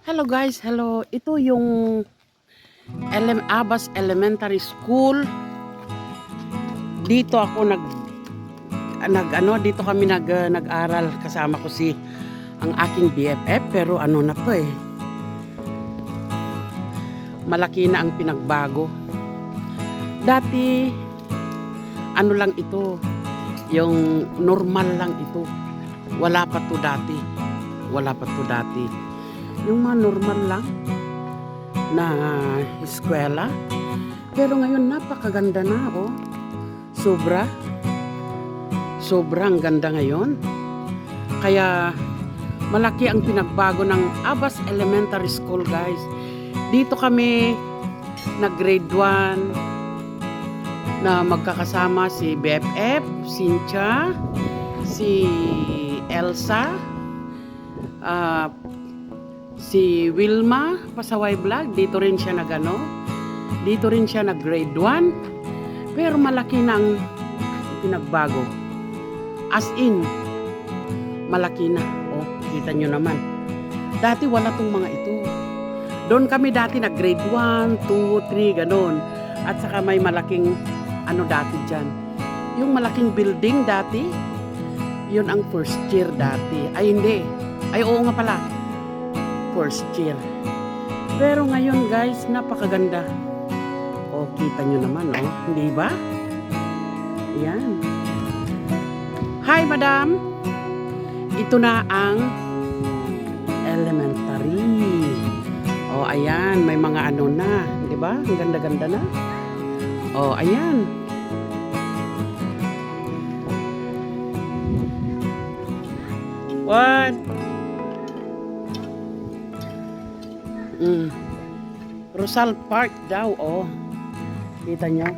Hello guys, hello. Ito yung LM Abas Elementary School. Dito ako nag nag ano, dito kami nag uh, nag-aral kasama ko si ang aking BFF pero ano na to eh. Malaki na ang pinagbago. Dati ano lang ito, yung normal lang ito. Wala pa to dati. Wala pa to dati yung mga normal lang na eskwela. Pero ngayon napakaganda na oh. Sobra. Sobrang ganda ngayon. Kaya malaki ang pinagbago ng Abas Elementary School guys. Dito kami nag grade 1 na magkakasama si BFF, Cynthia, si Elsa, ah, si Wilma Pasaway Vlog, dito rin siya nagano. Dito rin siya nag grade 1. Pero malaki na ang pinagbago. As in, malaki na. Oh, kita nyo naman. Dati wala tong mga ito. Doon kami dati nag grade 1, 2, 3, ganon. At saka may malaking ano dati dyan. Yung malaking building dati, yun ang first year dati. Ay hindi. Ay oo nga pala first year. Pero ngayon guys, napakaganda. O, kita nyo naman, oh. Hindi ba? Yan. Hi, madam. Ito na ang elementary. O, ayan. May mga ano na. Di ba? Ang ganda-ganda na. O, ayan. What? Mm. Rosal Park daw, oh. Kita nyo?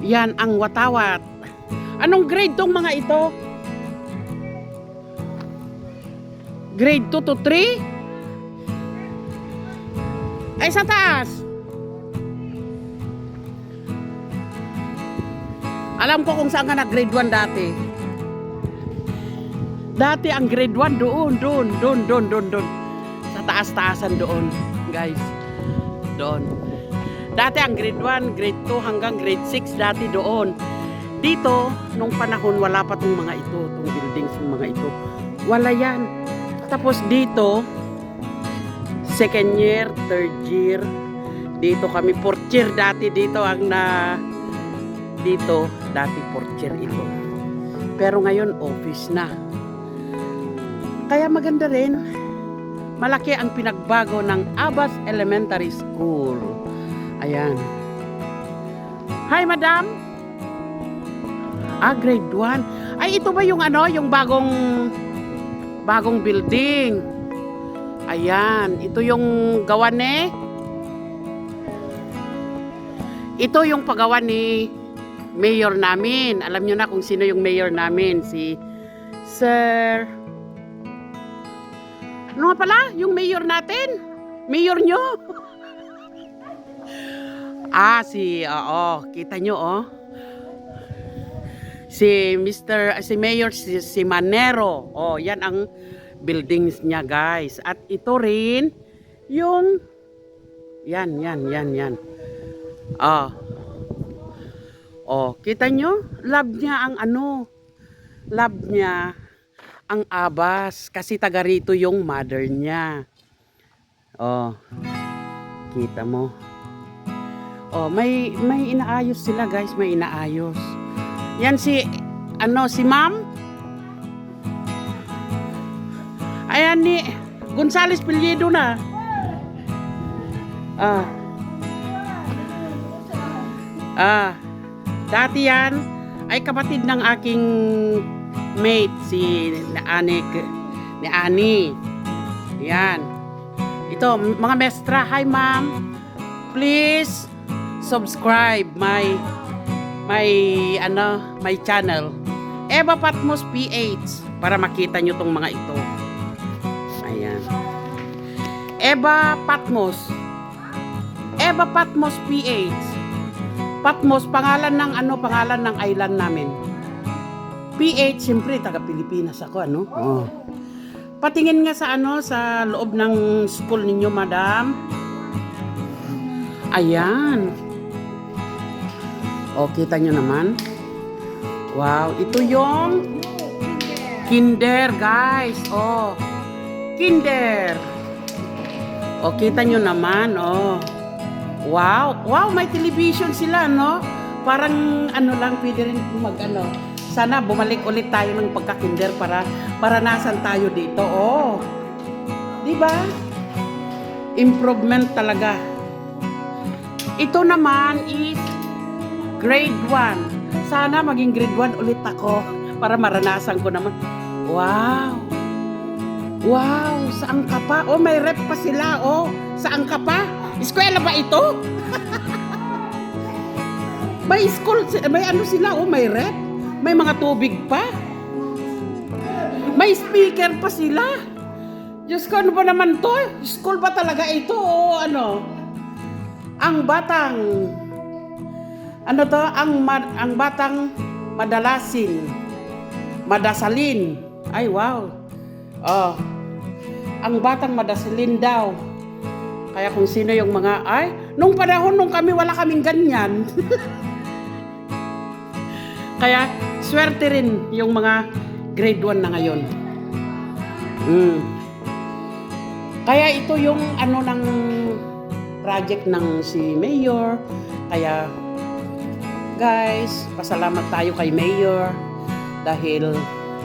Yan ang watawat. Anong grade tong mga ito? Grade 2 to 3? Ay, sa taas. Alam ko kung saan ka nag-grade 1 dati. Dati ang grade 1 doon, doon, doon, doon, doon, doon taas-taasan doon, guys. Doon. Dati ang grade 1, grade 2 hanggang grade 6 dati doon. Dito, nung panahon wala pa tong mga ito, tong buildings ng mga ito. Wala yan. Tapos dito, second year, third year, dito kami, fourth year dati dito ang na, dito, dati fourth year ito. Pero ngayon, office na. Kaya maganda rin, malaki ang pinagbago ng Abas Elementary School. Ayan. Hi, madam. Ah, grade 1. Ay, ito ba yung ano, yung bagong bagong building? Ayan, ito yung gawa ni Ito yung paggawa ni mayor namin. Alam nyo na kung sino yung mayor namin, si Sir ano pala? Yung mayor natin? Mayor nyo? ah, si, oo, kita nyo, oh. Si Mr. si Mayor si, si Manero. Oh, yan ang buildings niya, guys. At ito rin yung yan, yan, yan, yan. Oh. Oh, kita nyo? Love niya ang ano? Love niya ang abas kasi taga rito yung mother niya. Oh. Kita mo. Oh, may may inaayos sila, guys, may inaayos. Yan si ano si Ma'am? Ayan ni Gonzales Pilyedo na. Ah. Ah. Dati yan ay kapatid ng aking mate si Ani ni Ani. Yan. Ito mga mestra, hi ma'am. Please subscribe my my ano, my channel. Eva Patmos PH para makita nyo tong mga ito. Ayan. Eva Patmos. Eva Patmos PH. Patmos pangalan ng ano, pangalan ng island namin. PH, siyempre, taga Pilipinas ako, ano? Oh. Patingin nga sa ano, sa loob ng school ninyo, madam. Ayan. O, kita nyo naman. Wow, ito yung kinder, guys. Oh, kinder. O, kita nyo naman, oh. Wow, wow, may television sila, no? Parang ano lang, pwede rin mag ano. Sana bumalik ulit tayo ng pagka-kinder para maranasan tayo dito. Oh. 'Di ba? Improvement talaga. Ito naman is grade 1. Sana maging grade 1 ulit ako para maranasan ko naman. Wow. Wow, saan ka pa? Oh, may rep pa sila. Oh, saan ka pa? Eskwela ba ito? may school, may ano sila, oh, may rep. May mga tubig pa. May speaker pa sila. Diyos ko, ano ba naman to? School ba talaga ito o ano? Ang batang, ano to? Ang, ma- ang batang madalasin. Madasalin. Ay, wow. Oh. Ang batang madasalin daw. Kaya kung sino yung mga, ay, nung panahon nung kami, wala kaming ganyan. Kaya, swerte rin yung mga grade 1 na ngayon. Mm. Kaya ito yung ano ng project ng si Mayor. Kaya, guys, pasalamat tayo kay Mayor dahil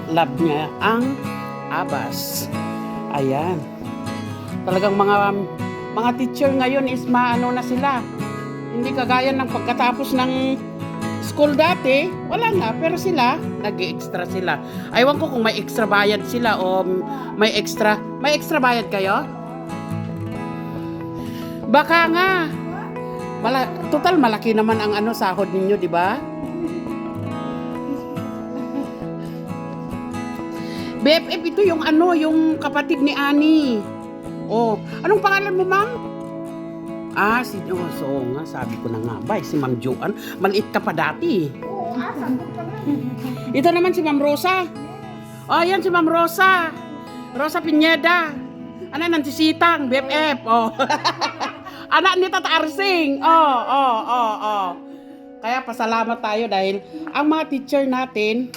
love niya ang Abas. Ayan. Talagang mga mga teacher ngayon is maano na sila. Hindi kagaya ng pagkatapos ng school dati, wala na. Pero sila, nag-extra sila. Aywan ko kung may extra bayad sila o may extra, may extra bayad kayo? Baka nga. Mala, total malaki naman ang ano sahod ninyo, di ba? BFF ito yung ano, yung kapatid ni Ani. Oh, anong pangalan mo, ma'am? Ah, si oh, so nga, sabi ko na nga ba, eh, si Ma'am Joanne. Maliit ka pa dati. Oo. Ito naman si Ma'am Rosa. Oh, yan si Ma'am Rosa. Rosa Pineda. Ano nanti sitang, BFF. Oh. Anak ni Tata Arsing. Oh, oh, oh, oh. Kaya pasalamat tayo dahil ang mga teacher natin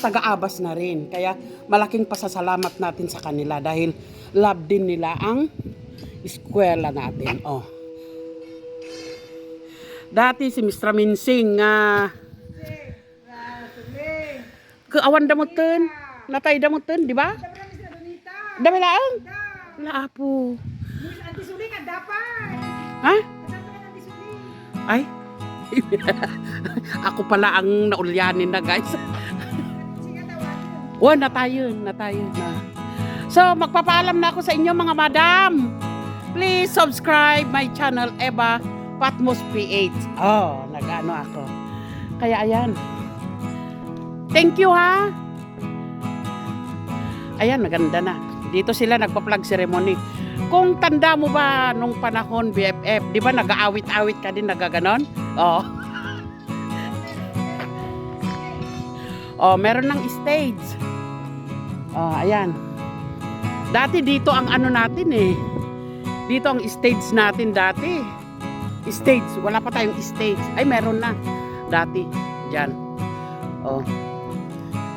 taga-abas na rin. Kaya malaking pasasalamat natin sa kanila dahil love din nila ang eskwela natin. Oh. Dati si Mr. Minsing nga kaawan damutin. Natay damutin, di ba? Dami lang. Da. Laapo. Ka dapat. Ha? Ay. Ako pala ang naulyanin na guys. Tawagin. Oh, natayon, natayon na. So, magpapaalam na ako sa inyo mga madam. Please subscribe my channel Eva Patmos PH. Oh, nag-ano ako. Kaya ayan. Thank you ha. Ayan, maganda na. Dito sila nagpa-plug ceremony. Kung tanda mo ba nung panahon BFF, di ba nag-aawit-awit ka din nagaganon? Oh. oh, meron ng stage. Oh, ayan. Dati dito ang ano natin eh. Dito ang stage natin dati. Stage. Wala pa tayong stage. Ay, meron na. Dati. Diyan. Oh.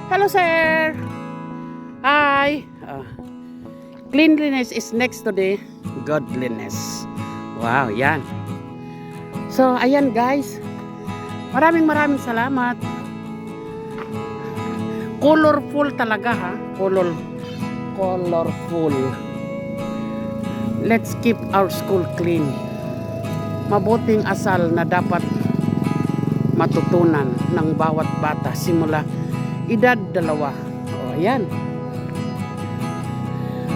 Hello, sir. Hi. Oh. Cleanliness is next to the godliness. Wow, yan. So, ayan guys. Maraming maraming salamat. Colorful talaga ha. Color colorful. Let's keep our school clean. Mabuting asal na dapat matutunan ng bawat bata simula edad dalawa. O, ayan.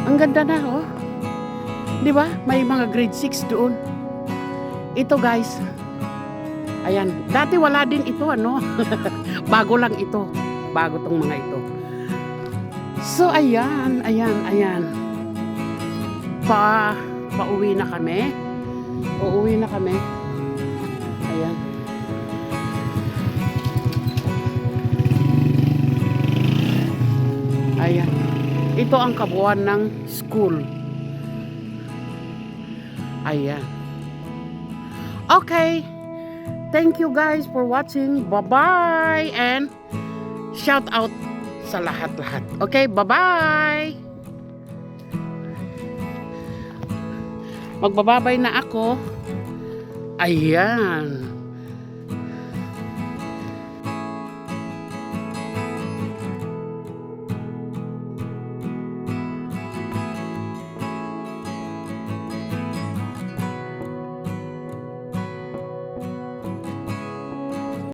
Ang ganda na, oh. Di ba? May mga grade 6 doon. Ito, guys. Ayan. Dati wala din ito, ano? Bago lang ito. Bago tong mga ito. So, ayan, ayan, ayan. Pa, pauwi na kami. Uuwi na kami. Ayan. Ayan. Ito ang kabuuan ng school. Ayan. Okay. Thank you guys for watching. Bye-bye. And shout out sa lahat-lahat. Okay, bye-bye. Magbababay na ako. Ayan.